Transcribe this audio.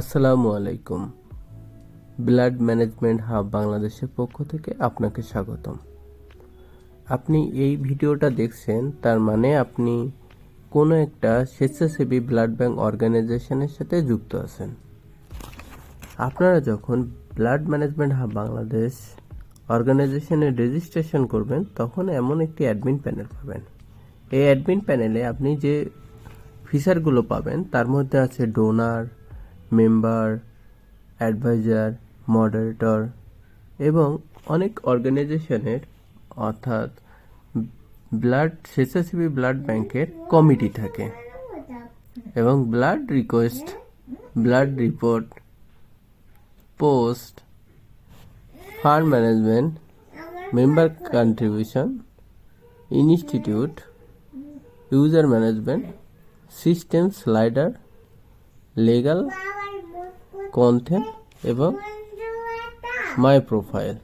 আসসালামু আলাইকুম। Blood management hub বাংলাদেশের পক্ষ থেকে আপনাকে স্বাগতম। আপনি এই ভিডিওটা দেখছেন, তার মানে আপনি কোনো একটা স্বেচ্ছাসেবী ব্লাড ব্যাংক অর্গানাইজেশনের সাথে যুক্ত আছেন। আপনারা যখন ব্লাড ম্যানেজমেন্ট হাব বাংলাদেশ অর্গানাইজেশনে রেজিস্ট্রেশন করবেন, তখন এমন একটি অ্যাডমিন প্যানেল পাবেন। এই অ্যাডমিন প্যানেলে আপনি যে ফিচারগুলো পাবেন, তার মধ্যে আছে ডোনার মেম্বার, অ্যাডভাইজার, মডারেটর এবং অনেক অর্গানাইজেশনের অর্থাৎ ব্লাড স্বেচ্ছাসেবী ব্লাড ব্যাংকের কমিটি থাকে এবং blood request, blood report, post, fund management, member contribution, institute, user management, system slider, legal content এবং মাই প্রোফাইল